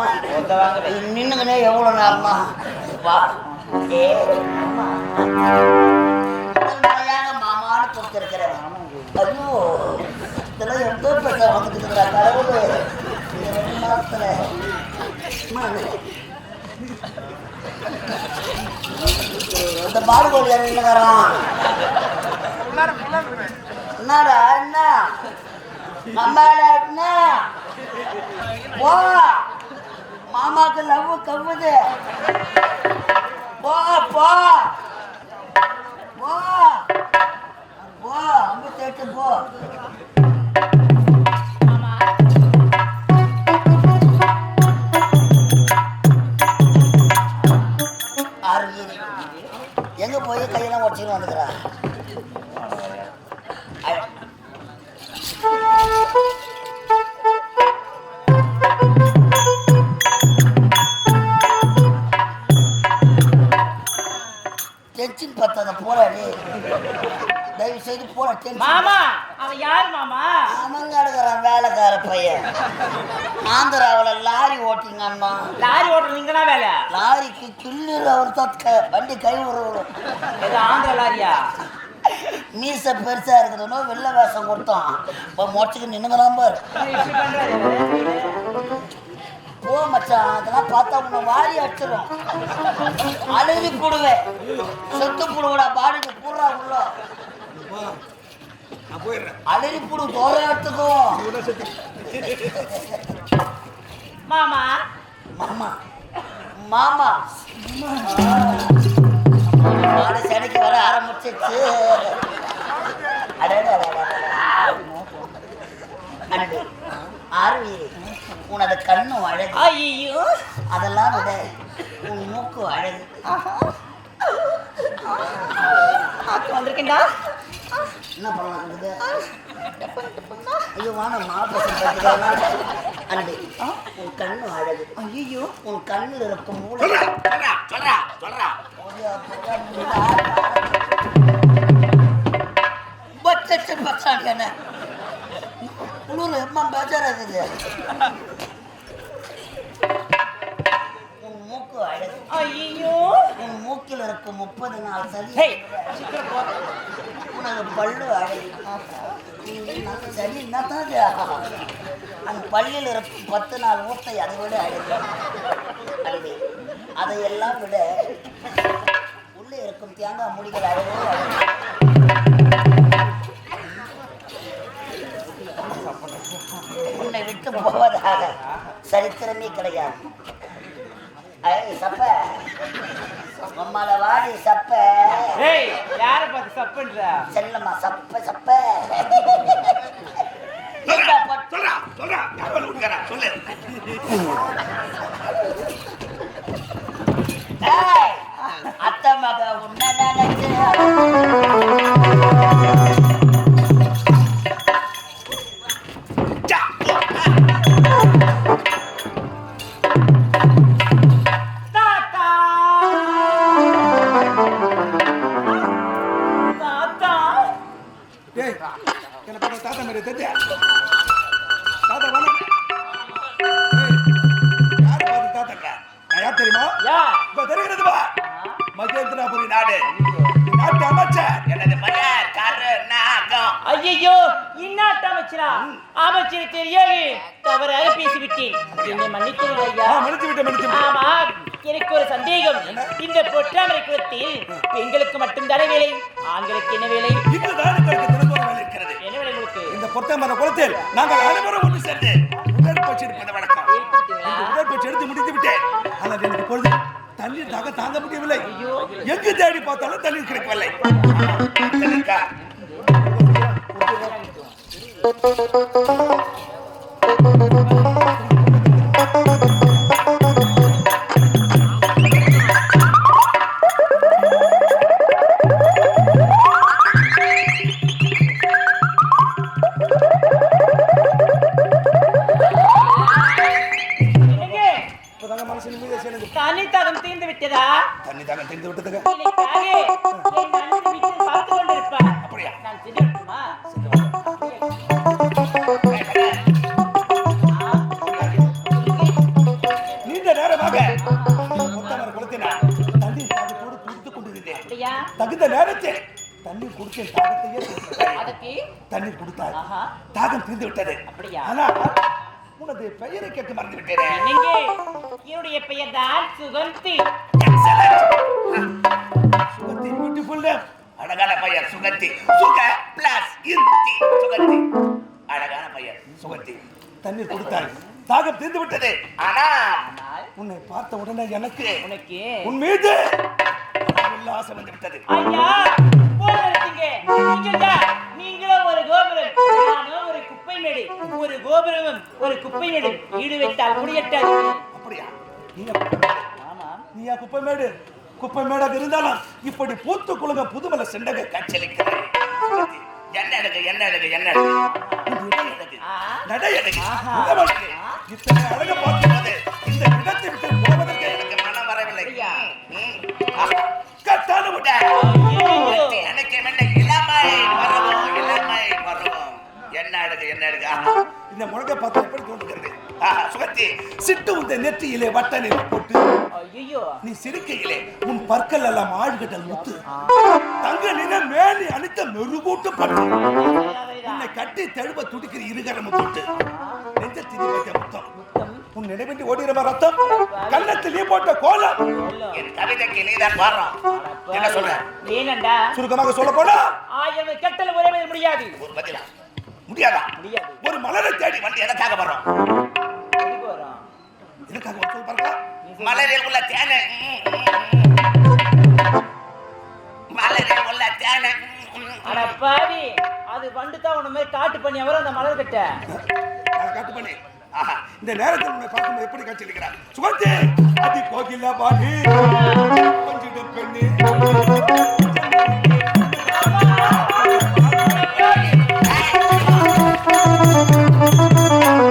கீழே நின்னுங்கனே எவ்வளோ நேரமா வா. ஏ மாமான்னு கொடுத்துருக்கிறேன். ஐயோ இதெல்லாம் எவ்வளோ கடவுள். இந்த ரெண்டு மாசத்துல இந்த என்னடா என்ன? நம்மள என்ன? போ. மாமாக்கு லவ் கவ்வுது. போ போ. போ. போ அம்பு தேட்டு போ. பத்தாத போறாடி தயவு செய்து போற டென்ஷன் மாமா! அவன் யார் மாமா? எடுக்கிறான் வேலைக்கார பையன். ஆந்திராவில் லாரி ஓட்டிங்கம்மா லாரி ஓட்டுற நீங்க வேலை? லாரிக்கு கிள்ளுற அவர் தான் க- வண்டி கை விடுறோம் இது ஆந்திர லாரியா? மீச பெருசா இருக்குதுன்னு வெள்ளை வேஷம் கொடுத்தோம் இப்போ மொச்சுக்கு நின்னுங்களாம் பாரு. மச்சான் அதெல்லாம் பார்த்தா உன்னை வாரி அடிச்சிடும் அழுதி போடுவேன் செத்து போடுவடா பாடிக்கு பூரா உள்ள. அழுதி போடு தோற எடுத்துக்கும் மாமா. மாமா. மாமா. மாடு செடைக்கு வர ஆரம்பிச்சிச்சு அடடே. ஆர்வி உனது கண்ணும் அழகு. ஐயோ அதெல்லாம் விட உன் மூக்கு அழகு. வந்திருக்கேன்டா. என்ன பண்ணலாம் இது? ஐயோ வான மாப்பிள்ளை அன்பு உன் கண்ணு அழகு. ஐயோ உன் கண்ணில் இருக்கும் மூளை. பட்ஜெட் பச்சாங்க என்ன குளிர் எம்மா பேஜாராகுது உன் மூக்கு அழகு. ஐயோ. உன் மூக்கில் இருக்கும் முப்பது நாள் சளி. ஹேய் உனக்கு பல்லு அழகு. நல்ல சளி என்ன தான் உன் பல்லில் இருக்கும் பத்து நாள் ஊட்டை அதை விட அழகு. அழகு. அதையெல்லாம் விட உள்ளே இருக்கும் தேங்காய் முடிகள் அழகோ அழகு. உன்னை விட்டு போவதாக சரித்திரமே கிடையாது. சப்ப. மம்மால வாடி சப்ப. ஏய் யார பார்த்து சப்புன்ற? செல்லம்மா சப்ப சப்ப. சொல்றா சொல்றா சொல்லு. அமைச்சரா அமைச்சர் தெரியாது தவறாக பேசிவிட்டேன். என்னை மன்னிக்கிறேன் ஐயா. விட்டேன். ஆமா எனக்கு ஒரு சந்தேகம். இந்த பொற்றாமரை குலத்தில் பெண்களுக்கு மட்டும் தானே வேலை? ஆண்களுக்கு என்ன வேலை? என்ன வேலை உங்களுக்கு? இந்த பொத்தமர குளத்தில் நாங்கள் அனைவரும் ஒன்று சேர்ந்து உடற்பயிற்சி எடுப்பது வழக்கம். எடுத்துட்டீங்களா? இந்த உடற்பயிற்சி எடுத்து முடித்து விட்டேன். ஆனால் எனக்கு பொழுது தண்ணீர் தாக தாங்க முடியவில்லை. எங்கு தேடி பார்த்தாலும் தண்ணீர் கிடைக்கவில்லை. தனி தகம் தீர்ந்து விட்டதா? தண்ணி தாக தெரிந்து விட்டதுங்க. தண்ணீர் குடித்தேன் தாகத்தையே தண்ணீர் கொடுத்தார். தாகம் தீர்ந்து விட்டது. அப்படியா? ஆனால் உனது பெயரை கேட்க மறந்து விட்டேனே என்னுடைய பெயர் தான் சுகந்தி. சுகத்தி பியூட்டிஃபுல் அழகான பெயர் சுகத்தி சுக பிளஸ் இந்தி சுகத்தி அழகான பெயர் சுகத்தி தண்ணீர் கொடுத்தார். தாகம் தீர்ந்து விட்டது. ஆனால் உன்னை பார்த்த உடனே எனக்கு உனக்கு? உன் மீது உல்லாசம் வந்து விட்டது ஐயா நீங்களும் ஒரு கோபுரம் நானும் ஒரு குப்பை மேடு ஒரு கோபுரமும் ஒரு குப்பை மேடு. ஈடு வைத்தால் முடியட்டாது. அப்படியா? நீங்க. ஆமா. நீயா குப்பை மேடு? குப்பை மேடாக இருந்தாலும் இப்படி பூத்து குலுங்க புதுமலை செண்டக சுகத்தி, என்ன அழகு என்ன அழகு என்ன அழகு. நடை அழகு. இத்தனை அழகு பார்க்கும்போது இந்த இடத்தை விட்டு போவதற்கு எனக்கு மனம் வரவில்லை. கத்தான விட. எனக்கு என்ன அழகு என்ன அழகு. இந்த முழங்க பார்த்து எப்படி தோன்றுகிறது? சுகத்தி சிட்டு உந்த நெற்றியிலே வட்ட நிலை போட்டு ஐயோ நீ சிரிக்கையிலே உன் பற்கள் எல்லாம் ஆழ்கடல் முத்து. தங்க நிற மேலி அணித்த மெருகூட்டு பட்டு. உன்னை கட்டி தழுவ துடிக்கிற இருகர முத்து நெஞ்ச திரி வைத்த முத்தம். உன் நினைவின்றி ஓடுகிற ரத்தம். கள்ளத்தில் நீ போட்ட கோலம். என் கவிதைக்கு நீதான் வர்றோம் என்ன சொல்ற? ஏனண்டா? சுருக்கமாக சொல்ல போனா? ஆயிரம் கட்டளை உறவே முடியாது. ஒரு பதிலா? முடியாதா? ஒரு மலரை தேடி வந்து எதுக்கு வரும் எனக்காக வந்து பாருங்க. மலரில் உள்ள தேனை மலரில் உள்ள தேனை பாவி அது வண்டு தான் உன மாதிரி காட்டு பண்ணி அவரும் அந்த மலர் கட்ட? அதை காட்டு பண்ணி. இந்த நேரத்தில் உன்னை எப்படி காட்சியளிக்கிறார் சுகந்தி அதி கோகிலா பாடி பெண்ணு.